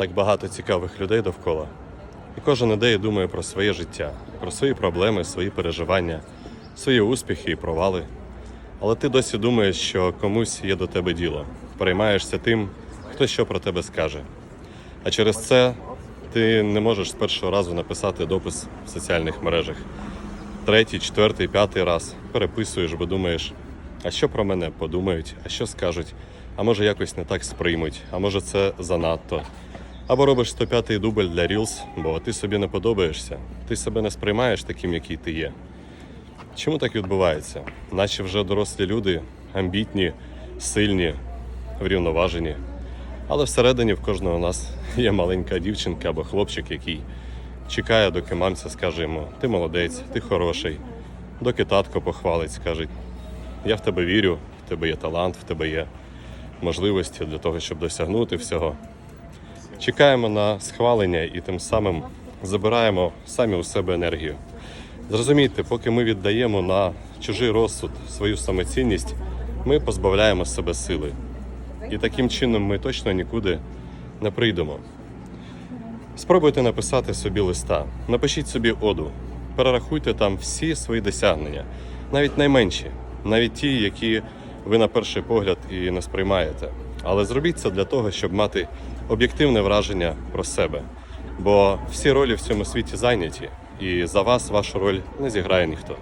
так багато цікавих людей довкола. І кожен іде думає про своє життя, про свої проблеми, свої переживання, свої успіхи і провали. Але ти досі думаєш, що комусь є до тебе діло, переймаєшся тим, хто що про тебе скаже. А через це ти не можеш з першого разу написати допис в соціальних мережах. Третій, четвертий, п'ятий раз переписуєш, бо думаєш, а що про мене подумають, а що скажуть, а може якось не так сприймуть, а може це занадто. Або робиш 105-й дубль для Reels, бо ти собі не подобаєшся, ти себе не сприймаєш таким, який ти є. Чому так відбувається? Наче вже дорослі люди, амбітні, сильні, врівноважені. Але всередині в кожного з нас є маленька дівчинка або хлопчик, який чекає, доки мамця скаже йому: ти молодець, ти хороший. Доки татко похвалить, скаже, я в тебе вірю, в тебе є талант, в тебе є можливості для того, щоб досягнути всього. Чекаємо на схвалення і тим самим забираємо самі у себе енергію. Зрозумійте, поки ми віддаємо на чужий розсуд свою самоцінність, ми позбавляємо себе сили. І таким чином ми точно нікуди не прийдемо. Спробуйте написати собі листа, напишіть собі оду, перерахуйте там всі свої досягнення, навіть найменші, навіть ті, які ви на перший погляд і не сприймаєте. Але зробіть це для того, щоб мати об'єктивне враження про себе. Бо всі ролі в цьому світі зайняті, і за вас вашу роль не зіграє ніхто.